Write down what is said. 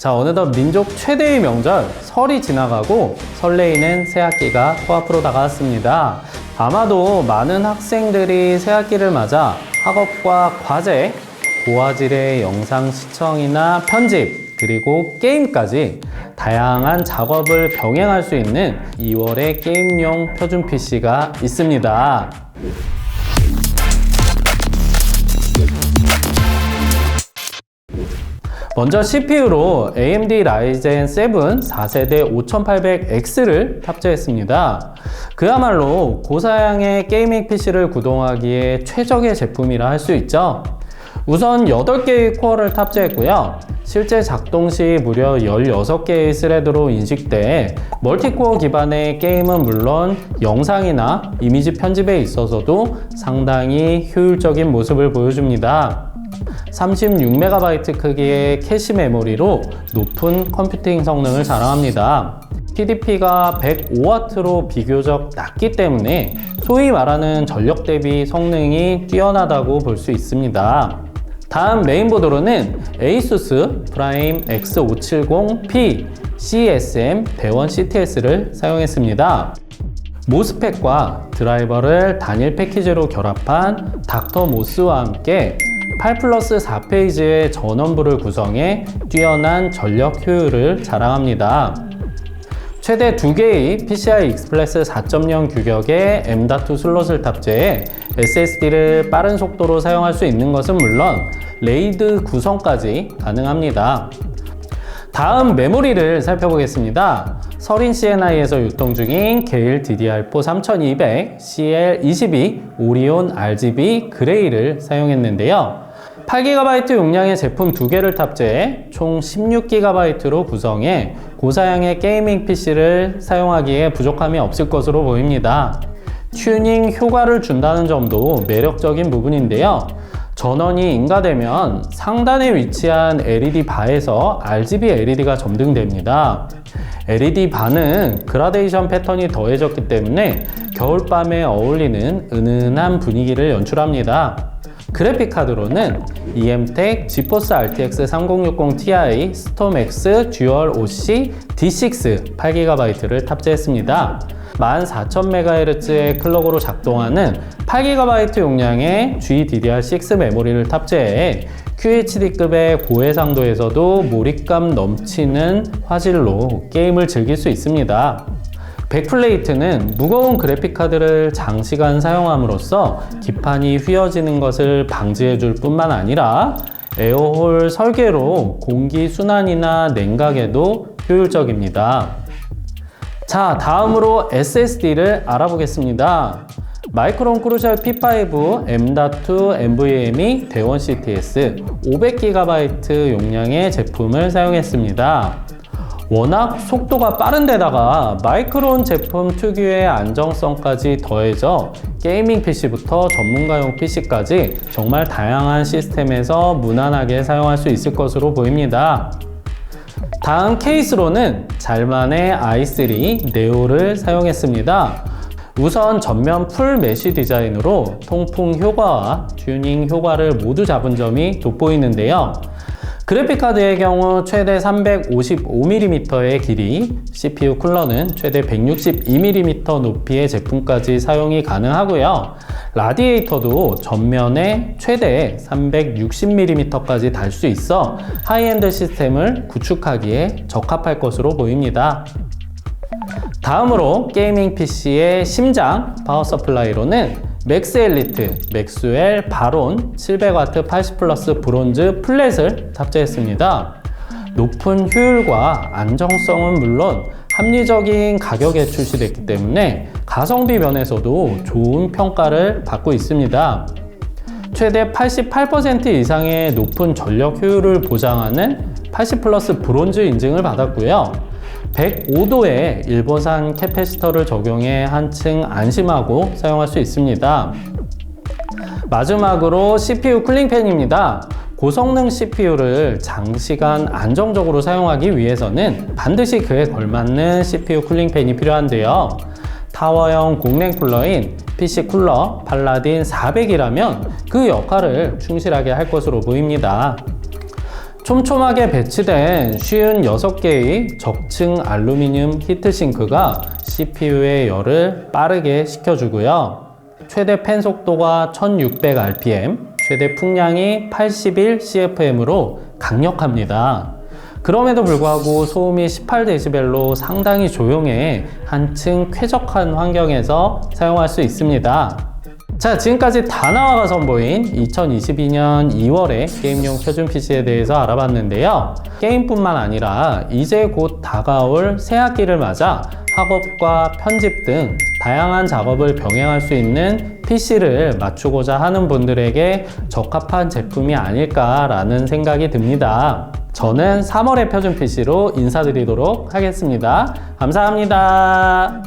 자, 어느덧 민족 최대의 명절, 설이 지나가고 설레이는 새학기가 코앞으로 다가왔습니다. 아마도 많은 학생들이 새학기를 맞아 학업과 과제, 고화질의 영상 시청이나 편집, 그리고 게임까지 다양한 작업을 병행할 수 있는 2월의 게임용 표준 PC가 있습니다. 먼저 CPU로 AMD Ryzen 7 4세대 5800X를 탑재했습니다. 그야말로 고사양의 게이밍 PC를 구동하기에 최적의 제품이라 할 수 있죠. 우선 8개의 코어를 탑재했고요. 실제 작동 시 무려 16개의 스레드로 인식돼 멀티코어 기반의 게임은 물론 영상이나 이미지 편집에 있어서도 상당히 효율적인 모습을 보여줍니다. 36MB 크기의 캐시 메모리로 높은 컴퓨팅 성능을 자랑합니다. TDP가 105W로 비교적 낮기 때문에 소위 말하는 전력 대비 성능이 뛰어나다고 볼 수 있습니다. 다음 메인보드로는 ASUS 프라임 X570P CSM 대원 CTS를 사용했습니다. 모스펫과 드라이버를 단일 패키지로 결합한 닥터 모스와 함께 8 플러스 4페이지의 전원부를 구성해 뛰어난 전력 효율을 자랑합니다. 최대 2개의 PCI Express 4.0 규격의 M.2 슬롯을 탑재해 SSD를 빠른 속도로 사용할 수 있는 것은 물론 레이드 구성까지 가능합니다. 다음 메모리를 살펴보겠습니다. 서린 CNI에서 유통 중인 게일 DDR4 3200 CL22 오리온 RGB 그레이를 사용했는데요. 8GB 용량의 제품 두 개를 탑재해 총 16GB로 구성해 고사양의 게이밍 PC를 사용하기에 부족함이 없을 것으로 보입니다. 튜닝 효과를 준다는 점도 매력적인 부분인데요. 전원이 인가되면 상단에 위치한 LED 바에서 RGB LED가 점등됩니다. LED 바는 그라데이션 패턴이 더해졌기 때문에 겨울밤에 어울리는 은은한 분위기를 연출합니다. 그래픽 카드로는 EMTEC 지포스 RTX 3060 Ti 스톰X 듀얼 OC D6 8GB를 탑재했습니다. 14,000MHz의 클럭으로 작동하는 8GB 용량의 GDDR6 메모리를 탑재해 QHD급의 고해상도에서도 몰입감 넘치는 화질로 게임을 즐길 수 있습니다. 백플레이트는 무거운 그래픽카드를 장시간 사용함으로써 기판이 휘어지는 것을 방지해 줄 뿐만 아니라 에어홀 설계로 공기 순환이나 냉각에도 효율적입니다. 자, 다음으로 SSD를 알아보겠습니다. 마이크론 크루셜 P5 M.2 NVMe 대원 CTS 500GB 용량의 제품을 사용했습니다. 워낙 속도가 빠른 데다가 마이크론 제품 특유의 안정성까지 더해져 게이밍 PC부터 전문가용 PC까지 정말 다양한 시스템에서 무난하게 사용할 수 있을 것으로 보입니다. 다음 케이스로는 잘만의 i3 네오를 사용했습니다. 우선 전면 풀 메쉬 디자인으로 통풍 효과와 튜닝 효과를 모두 잡은 점이 돋보이는데요. 그래픽카드의 경우 최대 355mm의 길이, CPU 쿨러는 최대 162mm 높이의 제품까지 사용이 가능하고요. 라디에이터도 전면에 최대 360mm까지 달 수 있어 하이엔드 시스템을 구축하기에 적합할 것으로 보입니다. 다음으로 게이밍 PC의 심장 파워 서플라이로는 맥스 엘리트, 맥스웰 바론 700W 80 플러스 브론즈 플랫을 탑재했습니다. 높은 효율과 안정성은 물론 합리적인 가격에 출시됐기 때문에 가성비 면에서도 좋은 평가를 받고 있습니다. 최대 88% 이상의 높은 전력 효율을 보장하는 80 플러스 브론즈 인증을 받았고요. 105도의 일본산 캐패시터를 적용해 한층 안심하고 사용할 수 있습니다. 마지막으로 CPU 쿨링팬입니다. 고성능 CPU를 장시간 안정적으로 사용하기 위해서는 반드시 그에 걸맞는 CPU 쿨링팬이 필요한데요. 타워형 공랭 쿨러인 PC 쿨러 팔라딘 400이라면 그 역할을 충실하게 할 것으로 보입니다. 촘촘하게 배치된 쉬운 6개의 적층 알루미늄 히트싱크가 CPU의 열을 빠르게 식혀주고요. 최대 팬 속도가 1600rpm, 최대 풍량이 81cfm으로 강력합니다. 그럼에도 불구하고 소음이 18dB로 상당히 조용해 한층 쾌적한 환경에서 사용할 수 있습니다. 자, 지금까지 다나와가 선보인 2022년 2월의 게임용 표준 PC에 대해서 알아봤는데요. 게임뿐만 아니라 이제 곧 다가올 새학기를 맞아 학업과 편집 등 다양한 작업을 병행할 수 있는 PC를 맞추고자 하는 분들에게 적합한 제품이 아닐까라는 생각이 듭니다. 저는 3월의 표준 PC로 인사드리도록 하겠습니다. 감사합니다.